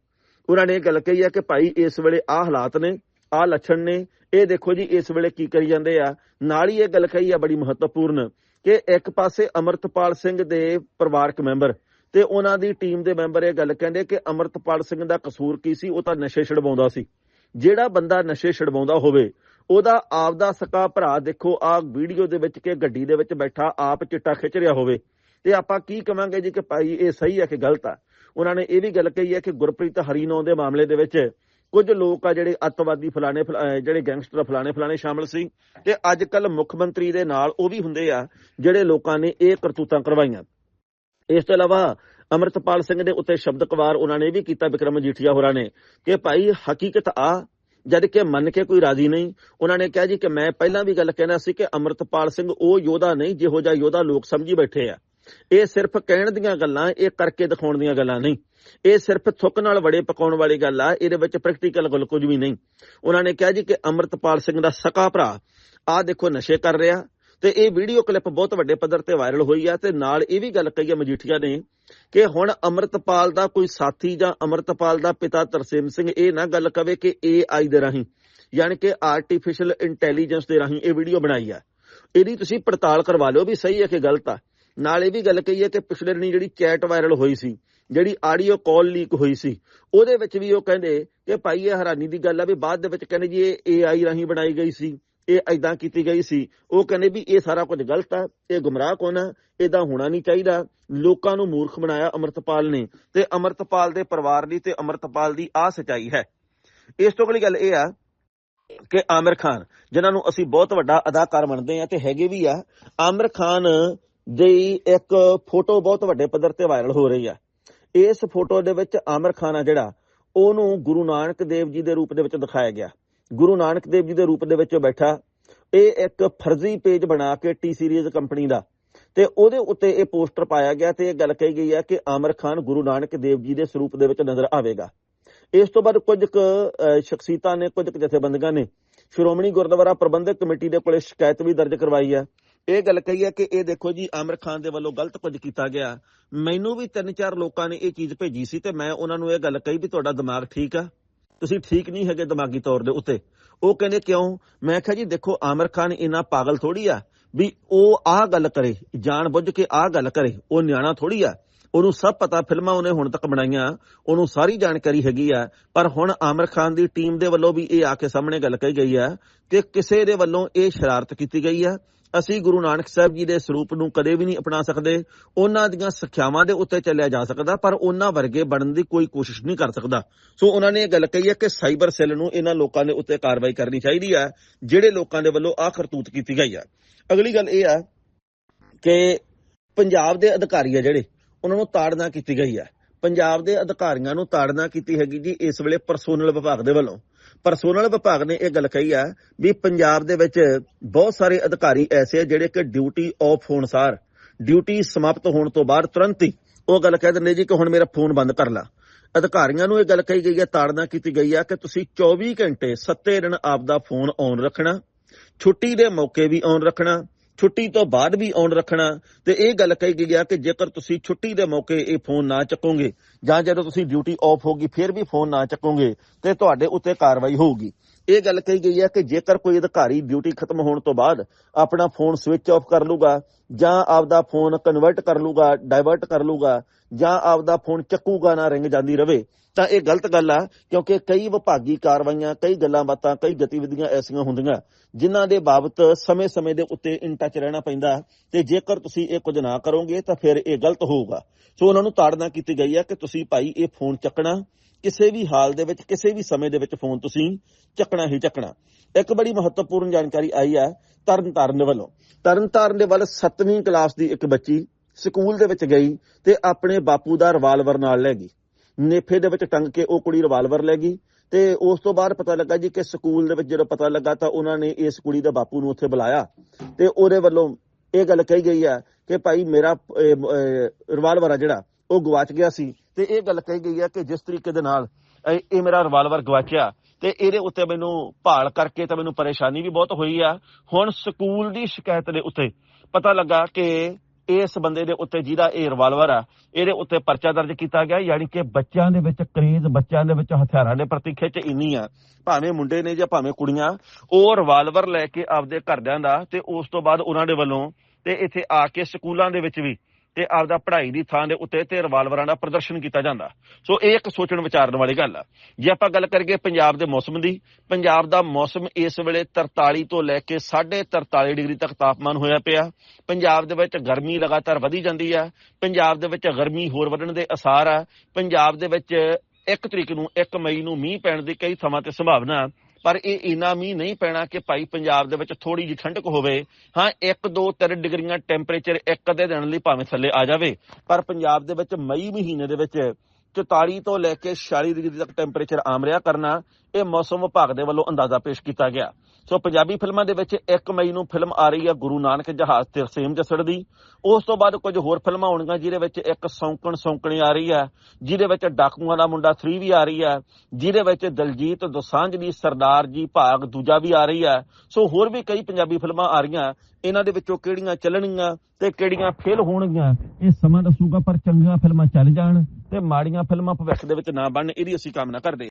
ਉਹਨਾਂ ਨੇ ਇਹ ਗੱਲ ਕਹੀ ਹੈ ਕਿ ਭਾਈ ਇਸ ਵੇਲੇ ਆਹ ਹਾਲਾਤ ਨੇ। ਆਹ ਲੱਛਣ ਨੇ। ਇਹ ਦੇਖੋ ਜੀ, ਇਸ ਵੇਲੇ ਕੀ ਕਰੀ ਜਾਂਦੇ ਆ। ਨਾਲ ਹੀ ਇਹ ਗੱਲ ਕਹੀ ਆ ਬੜੀ ਮਹੱਤਵਪੂਰਨ ਕਿ ਇੱਕ ਪਾਸੇ ਅਮਰਤਪਾਲ ਸਿੰਘ ਦੇ ਪਰਿਵਾਰਕ ਮੈਂਬਰ ਤੇ ਉਹਨਾਂ ਦੀ ਟੀਮ ਦੇ ਮੈਂਬਰ ਇਹ ਗੱਲ ਕਹਿੰਦੇ ਕਿ ਅਮਰਤਪਾਲ ਸਿੰਘ ਦਾ ਕਸੂਰ ਕੀ ਸੀ? ਉਹ ਤਾਂ ਨਸ਼ੇ ਛਡਵਾਉਂਦਾ ਸੀ। ਜਿਹੜਾ ਬੰਦਾ ਨਸ਼ੇ ਛਡਵਾਉਂਦਾ ਹੋਵੇ, ਉਹਦਾ ਆਪਦਾ ਸਕਾ ਭਰਾ ਦੇਖੋ, ਆ ਵੀਡੀਓ ਦੇ ਵਿੱਚ ਕਿ ਗੱਡੀ ਦੇ ਵਿੱਚ ਬੈਠਾ, ਆਪ ਚਿੱਟਾ ਖਿੱਚ ਰਿਹਾ ਹੋਵੇ। ਤੇ ਆਪਾਂ ਕੀ ਕਵਾਂਗੇ ਜੀ ਕਿ ਭਾਈ, ਇਹ ਸਹੀ ਹੈ ਕਿ ਗਲਤ ਆ? ਉਹਨਾਂ ਨੇ ਇਹ ਵੀ ਗੱਲ ਕਹੀ ਹੈ ਕਿ ਗੁਰਪ੍ਰੀਤ ਹਰੀਨੌ ਦੇ ਮਾਮਲੇ ਦੇ ਵਿੱਚ ਕੁਝ ਲੋਕ ਆ ਜਿਹੜੇ ਅੱਤਵਾਦੀ ਫਲਾਣੇ ਫਲਾ- ਜਿਹੜੇ ਗੈਂਗਸਟਰ ਫਲਾਣੇ ਫਲਾਣੇ ਸ਼ਾਮਲ ਸੀ ਤੇ ਅੱਜ ਕੱਲ ਮੁੱਖ ਮੰਤਰੀ ਦੇ ਨਾਲ ਉਹ ਵੀ ਹੁੰਦੇ ਆ ਜਿਹੜੇ ਲੋਕਾਂ ਨੇ ਇਹ ਕਰਤੂਤਾਂ ਕਰਵਾਈਆਂ। ਇਸ ਤੋਂ ਇਲਾਵਾ ਅਮਰਤਪਾਲ ਸਿੰਘ ਦੇ ਉੱਤੇ ਸ਼ਬਦਕਵਾਰ ਉਹਨਾਂ ਨੇ ਵੀ ਕੀਤਾ, ਵਿਕਰਮ ਜੀਠੀਆ ਹੋਰਾਂ ਨੇ ਕਿ ਭਾਈ ਹਕੀਕਤ ਆ, ਜਦ ਕਿ ਮੰਨ ਕੇ ਕੋਈ ਰਾਜ਼ੀ ਨਹੀਂ। ਉਹਨਾਂ ਨੇ ਕਿਹਾ ਜੀ ਕਿ ਮੈਂ ਪਹਿਲਾਂ ਵੀ ਗੱਲ ਕਹਿਣਾ ਸੀ ਕਿ ਅਮਰਤਪਾਲ ਸਿੰਘ ਉਹ ਯੋਧਾ ਨਹੀਂ, ਜਿਹੋ ਜਿਹਾ ਯੋਧਾ ਲੋਕ ਸਮਝੀ ਬੈਠੇ ਆ। ਇਹ ਸਿਰਫ ਕਹਿਣ ਦੀਆਂ ਗੱਲਾਂ, ਇਹ ਕਰਕੇ ਦਿਖਾਉਣ ਦੀਆਂ ਗੱਲਾਂ ਨਹੀਂ। ਇਹ ਸਿਰਫ ਥੁੱਕ ਨਾਲ ਵੜੇ ਪਕਾਉਣ ਵਾਲੀ ਗੱਲ ਆ, ਇਹਦੇ ਵਿੱਚ ਪ੍ਰੈਕਟੀਕਲ ਗੱਲ ਕੁਝ ਵੀ ਨਹੀਂ। ਉਹਨਾਂ ਨੇ ਕਿਹਾ ਜੀ ਕਿ ਅਮਰਤਪਾਲ ਸਿੰਘ ਦਾ ਸਕਾ ਭਰਾ ਆ ਦੇਖੋ ਨਸ਼ੇ ਕਰ ਰਿਹਾ, ਤੇ ਇਹ ਵੀਡੀਓ ਕਲਿੱਪ ਬਹੁਤ ਵੱਡੇ ਪੱਧਰ ਤੇ ਵਾਇਰਲ ਹੋਈ ਆ, ਤੇ ਨਾਲ ਇਹ ਵੀ ਗੱਲ ਕਹੀ ਹੈ ਮਜੀਠੀਆ ਨੇ ਕਿ ਹੁਣ ਅਮਰਤਪਾਲ ਦਾ ਕੋਈ ਸਾਥੀ ਜਾਂ ਅਮਰਤਪਾਲ ਦਾ ਪਿਤਾ ਤਰਸੇਮ ਸਿੰਘ ਇਹ ਨਾ ਗੱਲ ਕਵੇ ਕਿ AI ਦੇ ਰਾਹੀਂ, ਯਾਨੀ ਕਿ ਆਰਟੀਫੀਸ਼ੀਅਲ ਇੰਟੈਲੀਜੈਂਸ ਦੇ ਰਾਹੀਂ ਇਹ ਵੀਡੀਓ ਬਣਾਈ ਆ। ਇਹਦੀ ਤੁਸੀਂ ਪੜਤਾਲ ਕਰਵਾ ਲਿਓ ਵੀ ਸਹੀ ਹੈ ਕਿ ਗਲਤ ਆ। ਨਾਲ ਇਹ ਵੀ ਗੱਲ ਕਹੀ ਹੈ ਕਿ ਪਿਛਲੇ ਦਿਨੀ ਜਿਹੜੀ ਚੈਟ ਵਾਇਰਲ ਹੋਈ ਸੀ ਜਿਹੜੀ ਆਡੀਓ ਕਾਲ ਲੀਕ ਹੋਈ ਸੀ, ਉਹਦੇ ਵਿੱਚ ਵੀ ਉਹ ਕਹਿੰਦੇ ਕਿ ਭਾਈ ਇਹ ਹੈਰਾਨੀ ਦੀ ਗੱਲ ਆ ਵੀ ਬਾਅਦ ਦੇ ਵਿੱਚ ਕਹਿੰਦੇ ਜੀ ਇਹ AI ਰਾਹੀਂ ਬਣਾਈ ਗਈ ਸੀ, ਇਹ ਐਦਾਂ ਕੀਤੀ ਗਈ ਸੀ, ਉਹ ਕਹਿੰਦੇ ਵੀ ਇਹ ਸਾਰਾ ਕੁਝ ਗਲਤ ਆ, ਇਹ ਗੁੰਮਰਾਹ ਕੋਨ ਆ, ਇਹਦਾ ਹੋਣਾ ਨਹੀਂ ਚਾਹੀਦਾ, ਲੋਕਾਂ ਨੂੰ ਮੂਰਖ ਬਣਾਇਆ ਅਮਰਤਪਾਲ ਨੇ, ਤੇ ਅਮਰਤਪਾਲ ਦੇ ਪਰਿਵਾਰ ਦੀ ਤੇ ਅਮਰਤਪਾਲ ਦੀ ਆ ਸਚਾਈ ਹੈ। ਇਸ ਤੋਂ ਅਗਲੀ ਗੱਲ ਇਹ ਆ ਕਿ ਆਮਿਰ ਖਾਨ, ਜਿਨ੍ਹਾਂ ਨੂੰ ਅਸੀਂ ਬਹੁਤ ਵੱਡਾ ਅਦਾਕਾਰ ਮੰਨਦੇ ਆ ਤੇ ਹੈਗੇ ਵੀ ਆ, ਆਮਿਰ ਖਾਨ ਦੀ ਇੱਕ ਫੋਟੋ ਬਹੁਤ ਵੱਡੇ ਪੱਧਰ ਤੇ ਵਾਇਰਲ ਹੋ ਰਹੀ ਆ। ਇਸ ਫੋਟੋ ਦੇ ਵਿੱਚ ਆਮਿਰ ਖਾਨ ਆ ਜਿਹੜਾ, ਉਹਨੂੰ ਗੁਰੂ ਨਾਨਕ ਦੇਵ ਜੀ ਦੇ ਰੂਪ ਦੇ ਵਿੱਚ ਦਿਖਾਇਆ ਗਿਆ। ਗੁਰੂ ਨਾਨਕ ਦੇਵ ਜੀ ਦੇ ਰੂਪ ਦੇ ਵਿੱਚ ਉਹ ਬੈਠਾ, ਇਹ ਇੱਕ ਫਰਜ਼ੀ ਪੇਜ ਬਣਾ ਕੇ ਟੀ ਸੀਰੀਜ਼ ਕੰਪਨੀ ਦਾ। ਤੇ ਉਹਦੇ ਉੱਤੇ ਇਹ ਪੋਸਟਰ ਪਾਇਆ ਗਿਆ ਤੇ ਇਹ ਗੱਲ ਕਹੀ ਗਈ ਹੈ ਕਿ ਆਮਰ ਖਾਨ ਗੁਰੂ ਨਾਨਕ ਦੇਵ ਜੀ ਦੇ ਸਰੂਪ ਦੇ ਵਿੱਚ ਨਜ਼ਰ ਆਵੇਗਾ। ਇਸ ਤੋਂ ਬਾਅਦ ਕੁਝ ਕੁ ਸ਼ਖਸੀਅਤਾਂ ਨੇ, ਕੁਝ ਕੁ ਜਥੇਬੰਦੀਆਂ ਨੇ ਸ਼੍ਰੋਮਣੀ ਗੁਰਦੁਆਰਾ ਪ੍ਰਬੰਧਕ ਕਮੇਟੀ ਦੇ ਕੋਲੇ ਸ਼ਿਕਾਇਤ ਵੀ ਦਰਜ ਕਰਵਾਈ ਹੈ। ਇਹ ਗੱਲ ਕਹੀ ਹੈ ਕਿ ਇਹ ਦੇਖੋ ਜੀ, ਆਮਰ ਖਾਨ ਦੇ ਵੱਲੋਂ ਗਲਤ ਕੁਝ ਕੀਤਾ ਗਿਆ। ਮੈਨੂੰ ਵੀ ਤਿੰਨ ਚਾਰ ਲੋਕਾਂ ਨੇ ਇਹ ਚੀਜ਼ ਭੇਜੀ ਸੀ ਤੇ ਮੈਂ ਉਹਨਾਂ ਨੂੰ ਇਹ ਗੱਲ ਕਹੀ ਵੀ ਤੁਹਾਡਾ ਦਿਮਾਗ ਠੀਕ ਆ। ਤੁਸੀਂ ਠੀਕ ਨਹੀਂ ਹੈਗੇ ਦਿਮਾਗੀ ਤੌਰ ਦੇ ਉੱਤੇ। ਉਹ ਕਹਿੰਦੇ ਕਿਉਂ? ਮੈਂ ਕਿਹਾ ਜੀ, ਦੇਖੋ, ਆਮਰ ਖਾਨ ਇੰਨਾ ਪਾਗਲ ਥੋੜੀ ਆ ਵੀ ਉਹ ਆਹ ਗੱਲ ਕਰੇ, ਜਾਣ ਬੁੱਝ ਕੇ ਆਹ ਗੱਲ ਕਰੇ, ਉਹ ਨਿਆਣਾ ਥੋੜੀ ਆ। ਉਹਨੂੰ ਸਭ ਪਤਾ, ਫਿਲਮਾਂ ਉਹਨੇ ਹੁਣ ਤੱਕ ਬਣਾਈਆਂ, ਉਹਨੂੰ ਸਾਰੀ ਜਾਣਕਾਰੀ ਹੈਗੀ ਆ। ਪਰ ਹੁਣ ਆਮਰ ਖਾਨ ਦੀ ਟੀਮ ਦੇ ਵੱਲੋਂ ਵੀ ਇਹ ਆ ਕੇ ਸਾਹਮਣੇ ਗੱਲ ਕਹੀ ਗਈ ਆ ਕਿ ਕਿਸੇ ਦੇ ਵੱਲੋਂ ਇਹ ਸ਼ਰਾਰਤ ਕੀਤੀ ਗਈ ਆ। ਅਸੀਂ ਗੁਰੂ ਨਾਨਕ ਸਾਹਿਬ ਜੀ ਦੇ ਸਰੂਪ ਨੂੰ ਕਦੇ ਵੀ ਨਹੀਂ ਅਪਣਾ ਸਕਦੇ। ਉਹਨਾਂ ਦੀਆਂ ਸਿੱਖਿਆਵਾਂ ਦੇ ਉੱਤੇ ਚੱਲਿਆ ਜਾ ਸਕਦਾ, ਪਰ ਉਹਨਾਂ ਵਰਗੇ ਬਣਨ ਦੀ ਕੋਈ ਕੋਸ਼ਿਸ਼ ਨਹੀਂ ਕਰ ਸਕਦਾ। ਸੋ ਉਹਨਾਂ ਨੇ ਇਹ ਗੱਲ ਕਹੀ ਹੈ ਕਿ ਸਾਈਬਰ ਸੈੱਲ ਨੂੰ ਇਹਨਾਂ ਲੋਕਾਂ ਦੇ ਉੱਤੇ ਕਾਰਵਾਈ ਕਰਨੀ ਚਾਹੀਦੀ ਹੈ, ਜਿਹੜੇ ਲੋਕਾਂ ਦੇ ਵੱਲੋਂ ਆਹ ਕਰਤੂਤ ਕੀਤੀ ਗਈ ਹੈ। ਅਗਲੀ ਗੱਲ ਇਹ ਆ ਕਿ ਪੰਜਾਬ ਦੇ ਅਧਿਕਾਰੀ ਆ ਜਿਹੜੇ, ਉਹਨਾਂ ਨੂੰ ਤਾੜਨਾ ਕੀਤੀ ਗਈ ਹੈ। ਪੰਜਾਬ ਦੇ ਅਧਿਕਾਰੀਆਂ ਨੂੰ ਤਾੜਨਾ ਕੀਤੀ ਹੈਗੀ ਜੀ ਇਸ ਵੇਲੇ ਪਰਸੋਨਲ ਵਿਭਾਗ ਦੇ ਵੱਲੋਂ। ਪਰਸੋਨਲ ਵਿਭਾਗ ਨੇ ਇਹ ਗੱਲ ਕਹੀ ਆ ਵੀ ਪੰਜਾਬ ਦੇ ਵਿੱਚ ਬਹੁਤ ਸਾਰੇ ਅਧਿਕਾਰੀ ਐਸੇ ਜਿਹੜੇ ਕਿ ਡਿਊਟੀ ਆਫ ਹੋਣ ਸਾਰ ਡਿਊਟੀ ਸਮਾਪਤ ਹੋਣ ਤੋਂ ਬਾਅਦ ਤੁਰੰਤ ਹੀ ਉਹ ਗੱਲ ਕਹਿ ਦਿੰਦੇ ਜੀ ਕਿ ਹੁਣ ਮੇਰਾ ਫੋਨ ਬੰਦ ਕਰ ਲਾ। ਅਧਿਕਾਰੀਆਂ ਨੂੰ ਇਹ ਗੱਲ ਕਹੀ ਗਈ ਹੈ ਤਾੜਨਾ ਕੀਤੀ ਗਈ ਆ ਕਿ ਤੁਸੀਂ 24 ਘੰਟੇ ਸੱਤੇ ਦਿਨ ਆਪ ਦਾ ਫੋਨ ਔਨ ਰੱਖਣਾ, ਛੁੱਟੀ ਦੇ ਮੌਕੇ ਵੀ ਔਨ ਰੱਖਣਾ ਛੁੱਟੀ ਤੋਂ ਬਾਅਦ ਵੀ ਔਨ ਰੱਖਣਾ। ਤੇ ਇਹ ਗੱਲ ਕਹੀ ਗਈ ਆ ਕਿ ਜੇਕਰ ਤੁਸੀਂ ਛੁੱਟੀ ਦੇ ਮੌਕੇ ਇਹ ਫੋਨ ਨਾ ਚੱਕੋਗੇ ਜਾਂ ਜਦੋਂ ਤੁਸੀਂ ਡਿਊਟੀ ਆਫ ਹੋਗੀ ਫਿਰ ਵੀ ਫੋਨ ਨਾ ਚੱਕੋਗੇ, ਤੇ ਤੁਹਾਡੇ ਉੱਤੇ ਕਾਰਵਾਈ ਹੋਊਗੀ। ਇਹ ਗੱਲ ਕਹੀ ਗਈ ਹੈ ਕਿ ਜੇਕਰ ਕੋਈ ਅਧਿਕਾਰੀ ਡਿਊਟੀ ਖਤਮ ਹੋਣ ਤੋਂ ਬਾਅਦ ਆਪਣਾ ਫੋਨ ਸਵਿਚ ਆਫ ਕਰ ਲੂਗਾ ਜਾਂ ਆਪਦਾ ਫੋਨ ਕਨਵਰਟ ਕਰ ਲੂਗਾ ਡਾਇਵਰਟ ਕਰ ਲੂਗਾ ਜਾਂ ਆਪਦਾ ਫੋਨ ਚੱਕੂਗਾ ਨਾ ਰਿੰਗ ਜਾਂਦੀ ਰਵੇ ਤਾਂ ਇਹ ਗਲਤ ਗੱਲ ਆ, ਕਿਉਂਕਿ ਕਈ ਵਿਭਾਗੀ ਕਾਰਵਾਈਆਂ, ਕਈ ਗੱਲਾਂ ਬਾਤਾਂ, ਕਈ ਗਤੀਵਿਧੀਆਂ ਐਸੀਆਂ ਹੁੰਦੀਆਂ, ਜਿਨ੍ਹਾਂ ਦੇ ਬਾਬਤ ਸਮੇਂ-ਸਮੇਂ ਦੇ ਉੱਤੇ ਇਨ ਟੱਚ ਰਹਿਣਾ ਪੈਂਦਾ ਤੇ ਜੇਕਰ ਤੁਸੀਂ ਇਹ ਕੁਝ ਨਾ ਕਰੋਗੇ ਤਾਂ ਫਿਰ ਇਹ ਗਲਤ ਹੋਊਗਾ। ਸੋ ਉਹਨਾਂ ਨੂੰ ਤਾੜਨਾ ਕੀਤੀ ਗਈ ਹੈ ਕਿ ਤੁਸੀਂ ਭਾਈ ਇਹ ਫੋਨ ਚੱਕਣਾ, ਕਿਸੇ ਵੀ ਹਾਲ ਦੇ ਵਿੱਚ, ਕਿਸੇ ਵੀ ਸਮੇਂ ਦੇ ਵਿੱਚ ਫੋਨ ਤੁਸੀਂ ਚੱਕਣਾ ਹੀ ਚੱਕਣਾ। ਇੱਕ ਬੜੀ ਮਹੱਤਵਪੂਰਨ ਜਾਣਕਾਰੀ ਆਈ ਹੈ ਤਰਨਤਾਰਨ ਦੇ ਵੱਲੋਂ। ਤਰਨਤਾਰਨ ਦੇ ਵੱਲ 7ਵੀਂ ਕਲਾਸ ਦੀ ਇੱਕ ਬੱਚੀ ਸਕੂਲ ਦੇ ਵਿੱਚ ਗਈ ਤੇ ਆਪਣੇ ਬਾਪੂ ਦਾ ਰਿਵਾਲਵਰ ਨਾਲ ਲੈ ਗਈ। ਨੇਫੇ ਦੇ ਵਿੱਚ ਟੰਗ ਕੇ ਉਹ ਕੁੜੀ ਰਿਵਾਲਵਰ ਲੈ ਗਈ ਤੇ ਉਸ ਤੋਂ ਬਾਅਦ ਪਤਾ ਲੱਗਾ ਜੀ ਕਿ ਸਕੂਲ ਦੇ ਵਿੱਚ ਜਦੋਂ ਪਤਾ ਲੱਗਾ ਤਾਂ ਉਹਨਾਂ ਨੇ ਇਸ ਕੁੜੀ ਦੇ ਬਾਪੂ ਨੂੰ ਉੱਥੇ ਬੁਲਾਇਆ ਤੇ ਉਹਦੇ ਵੱਲੋਂ ਇਹ ਗੱਲ ਕਹੀ ਗਈ ਆ ਕਿ ਭਾਈ ਮੇਰਾ ਰਿਵਾਲਵਰ ਆ ਜਿਹੜਾ, ਉਹ ਗਵਾਚ ਗਿਆ ਸੀ ਤੇ ਇਹ ਗੱਲ ਕਹੀ ਗਈ ਹੈ ਕਿ ਜਿਸ ਤਰੀਕੇ ਦੇ ਨਾਲ, ਇਹ ਇਹ ਮੇਰਾ ਰਿਵਾਲਵਰ ਗਵਾਚਿਆ ਤੇ ਇਹਦੇ ਉੱਤੇ ਮੈਨੂੰ ਭਾਲ ਕਰਕੇ ਤਾਂ ਮੈਨੂੰ ਪਰੇਸ਼ਾਨੀ ਵੀ ਬਹੁਤ ਹੋਈ ਆ। ਹੁਣ ਸਕੂਲ ਦੀ ਸ਼ਿਕਾਇਤ ਦੇ ਉੱਤੇ ਪਤਾ ਲੱਗਾ ਕਿ ਇਸ ਬੰਦੇ ਦੇ ਉੱਤੇ ਜਿਹਦਾ ਇਹ ਰਿਵਾਲਵਰ ਆ, ਇਹਦੇ ਉੱਤੇ ਪਰਚਾ ਦਰਜ ਕੀਤਾ ਗਿਆ, ਯਾਨੀ ਕਿ ਬੱਚਿਆਂ ਦੇ ਵਿੱਚ ਕਰੇਜ਼ ਬੱਚਿਆਂ ਦੇ ਵਿੱਚ ਹਥਿਆਰਾਂ ਦੇ ਪ੍ਰਤੀ ਖਿੱਚ ਇੰਨੀ ਆ, ਭਾਵੇਂ ਮੁੰਡੇ ਨੇ ਜਾਂ ਭਾਵੇਂ ਕੁੜੀਆਂ, ਉਹ ਰਿਵਾਲਵਰ ਲੈ ਕੇ ਆਪਦੇ ਘਰਦਿਆਂ ਦਾ ਤੇ ਉਸ ਤੋਂ ਬਾਅਦ ਉਹਨਾਂ ਦੇ ਵੱਲੋਂ ਤੇ ਇੱਥੇ ਆ ਕੇ ਸਕੂਲਾਂ ਦੇ ਵਿੱਚ ਵੀ ਤੇ ਆਪਦਾ ਪੜ੍ਹਾਈ ਦੀ ਥਾਂ ਦੇ ਉੱਤੇ ਤੇ ਰਿਵਾਲਵਰਾਂ ਦਾ ਪ੍ਰਦਰਸ਼ਨ ਕੀਤਾ ਜਾਂਦਾ। ਸੋ ਇਹ ਇੱਕ ਸੋਚਣ ਵਿਚਾਰਨ ਵਾਲੀ ਗੱਲ ਆ। ਜੇ ਆਪਾਂ ਗੱਲ ਕਰੀਏ ਪੰਜਾਬ ਦੇ ਮੌਸਮ ਦੀ, ਪੰਜਾਬ ਦਾ ਮੌਸਮ ਇਸ ਵੇਲੇ 43 ਤੋਂ ਲੈ ਕੇ 43 ਡਿਗਰੀ ਤੱਕ ਤਾਪਮਾਨ ਹੋਇਆ ਪਿਆ। ਪੰਜਾਬ ਦੇ ਵਿੱਚ ਗਰਮੀ ਲਗਾਤਾਰ ਵਧੀ ਜਾਂਦੀ ਆ। ਪੰਜਾਬ ਦੇ ਵਿੱਚ ਗਰਮੀ ਹੋਰ ਵਧਣ ਦੇ ਅਸਾਰ ਆ। ਪੰਜਾਬ ਦੇ ਵਿੱਚ 1 ਤਰੀਕ ਨੂੰ 1 ਮਈ ਨੂੰ ਮੀਂਹ ਪੈਣ ਦੀ ਕਈ ਥਾਵਾਂ ਤੇ ਸੰਭਾਵਨਾ ਪਰ ਇਹ ਇੰਨਾ ਮੀਂਹ ਨਹੀਂ ਪੈਣਾ ਕਿ ਭਾਈ ਪੰਜਾਬ ਦੇ ਵਿੱਚ ਥੋੜੀ ਜਿਹੀ ਠੰਡਕ ਹੋਵੇ। ਹਾਂ 1 2 3 ਡਿਗਰੀਆਂ ਟੈਂਪਰੇਚਰ ਇੱਕ ਅੱਧੇ ਦਿਨ ਲਈ ਭਾਵੇਂ ਥੱਲੇ ਆ ਜਾਵੇ। ਪਰ ਪੰਜਾਬ ਦੇ ਵਿੱਚ ਮਈ ਮਹੀਨੇ ਦੇ ਵਿੱਚ 44 ਤੋਂ ਲੈ ਕੇ 46 ਡਿਗਰੀ ਤੱਕ ਟੈਂਪਰੇਚਰ ਆਮ ਰਿਹਾ ਕਰਨਾ। ਇਹ ਮੌਸਮ ਵਿਭਾਗ ਦੇ ਵੱਲੋਂ ਅੰਦਾਜ਼ਾ ਪੇਸ਼ ਕੀਤਾ ਗਿਆ। ਸੋ ਪੰਜਾਬੀ ਫਿਲਮਾਂ ਦੇ ਵਿੱਚ 1 ਮਈ ਨੂੰ ਫਿਲਮ ਆ ਰਹੀ ਹੈ ਗੁਰੂ ਨਾਨਕ ਜਹਾਜ਼ ਤਰਸੇਮ ਜਸੜ ਦੀ। ਉਸ ਤੋਂ ਬਾਅਦ ਕੁਝ ਹੋਰ ਫਿਲਮਾਂ ਆਉਣਗੀਆਂ ਜਿਹਦੇ ਵਿੱਚ ਇੱਕ ਸੌਂਕਣ ਸੌਂਕਣੀ ਆ ਰਹੀ ਹੈ ਜਿਹਦੇ ਵਿੱਚ ਡਾਕੂਆਂ ਦਾ ਮੁੰਡਾ 3 ਵੀ ਆ ਰਹੀ ਹੈ ਜਿਹਦੇ ਵਿੱਚ ਦਲਜੀਤ ਦੋਸਾਂਝ ਦੀ ਸਰਦਾਰ ਜੀ ਭਾਗ ਦੂਜਾ ਵੀ ਆ ਰਹੀ ਹੈ ਸੋ ਹੋਰ ਵੀ ਕਈ ਪੰਜਾਬੀ ਫਿਲਮਾਂ ਆ ਰਹੀਆਂ। ਇਹਨਾਂ ਦੇ ਵਿੱਚੋਂ ਕਿਹੜੀਆਂ ਚੱਲਣਗੀਆਂ ਤੇ ਕਿਹੜੀਆਂ ਫੇਲ ਹੋਣਗੀਆਂ, ਇਹ ਸਮਾਂ ਦੱਸੂਗਾ, ਪਰ ਚੰਗੀਆਂ ਫਿਲਮਾਂ ਚੱਲ ਜਾਣ ਤੇ ਮਾੜੀਆਂ ਫਿਲਮਾਂ ਭਵਿੱਖ ਦੇ ਵਿੱਚ ਨਾ ਬਣਨ, ਇਹਦੀ ਅਸੀਂ ਕਾਮਨਾ ਕਰਦੇ